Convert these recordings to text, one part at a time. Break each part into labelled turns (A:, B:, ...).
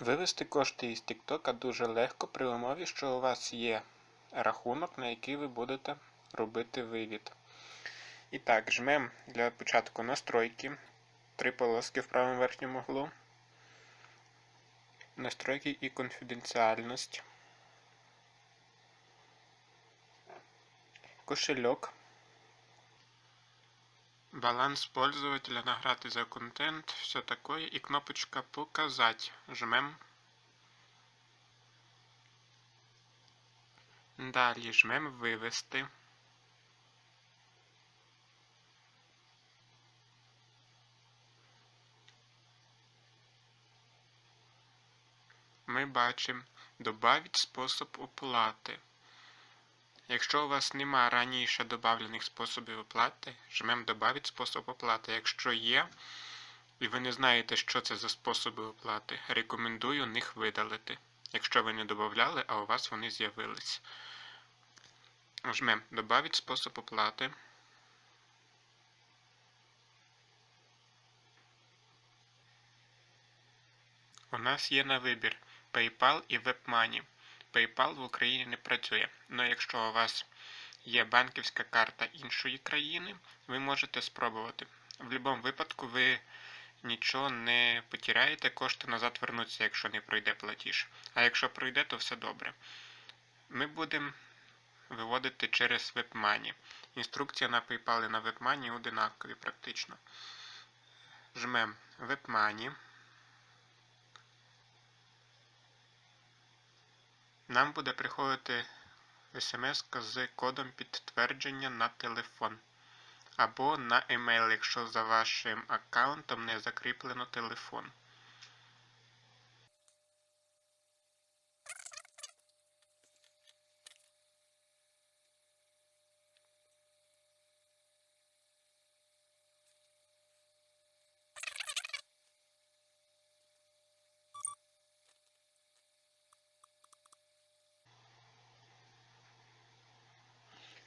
A: Вивести кошти із TikTok дуже легко при умові, що у вас є рахунок, на який ви будете робити вивід. І так, жмемо для початку настройки. Три полоски в правому верхньому углу. Настройки і конфіденціальність. Кошельок. Баланс пользователя, награти за контент, все такое. І кнопочка Показать. Жмем. Далі жмем Вивести. Ми бачимо Добавить спосіб оплати. Якщо у вас нема раніше додавлених способів оплати, жмемо Добавить спосіб оплати. Якщо є, і ви не знаєте, що це за способи оплати, рекомендую них видалити. Якщо ви не додавали, а у вас вони з'явились. Жмемо Добавить спосіб оплати. У нас є на вибір PayPal і WebMoney. PayPal в Україні не працює. Але якщо у вас є банківська карта іншої країни, ви можете спробувати. В будь-якому випадку ви нічого не потеряєте, кошти назад вернуться, якщо не пройде платіж. А якщо пройде, то все добре. Ми будемо виводити через WebMoney. Інструкція на PayPal і на WebMoney одинакові практично. Жмемо WebMoney. Нам буде приходити смс з кодом підтвердження на телефон. Або на емейл, якщо за вашим аккаунтом не закріплено телефон.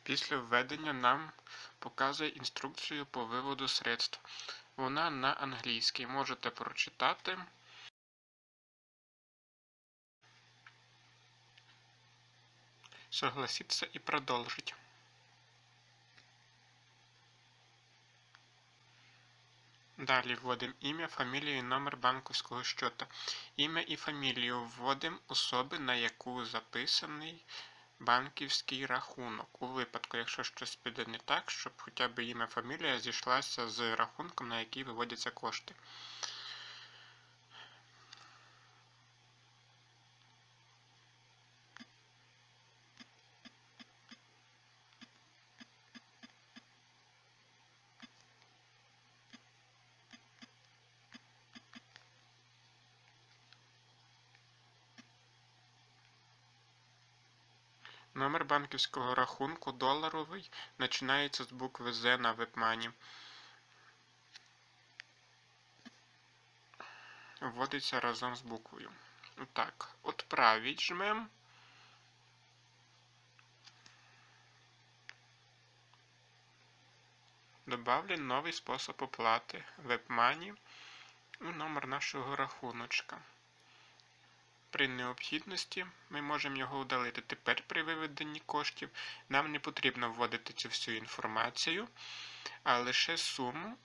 A: Після введення нам показує інструкцію по виводу средств. Вона на англійській. Можете прочитати. Согласиться і продовжить. Далі вводимо ім'я, фамілію і номер банківського щота. Ім'я і фамілію вводимо особи, на яку записаний банківський рахунок. У випадку, якщо щось піде не так, щоб хоча б ім'я фамілія зійшлася з рахунком, на який виводяться кошти. Номер банківського рахунку доларовий починається з букви З на WebMoney. Вводиться разом з буквою. Так, «Отправить» жмем. Добавлен новий спосіб оплати у номер нашого рахуночка. При необхідності ми можемо його удалити. Тепер при виведенні коштів нам не потрібно вводити цю всю інформацію, а лише суму,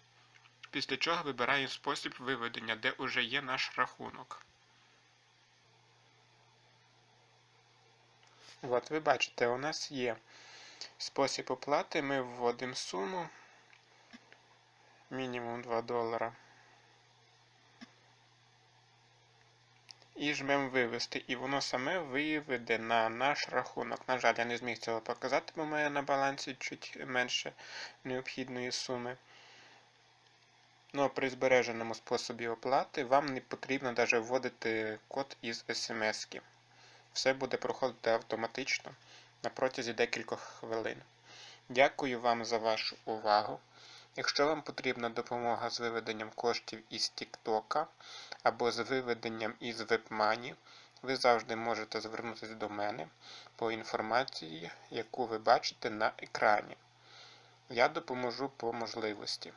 A: після чого вибираємо спосіб виведення, де вже є наш рахунок. От ви бачите, у нас є спосіб оплати, ми вводимо суму мінімум 2 долара. І жмемо вивести, і воно саме виведе на наш рахунок. На жаль, я не зміг цього показати, бо має на балансі чуть менше необхідної суми. Ну, при збереженому способі оплати вам не потрібно навіть вводити код із смс. -ки. Все буде проходити автоматично на протязі декількох хвилин. Дякую вам за вашу увагу. Якщо вам потрібна допомога з виведенням коштів із TikTok або з виведенням із WebMoney, ви завжди можете звернутися до мене по інформації, яку ви бачите на екрані. Я допоможу по можливості.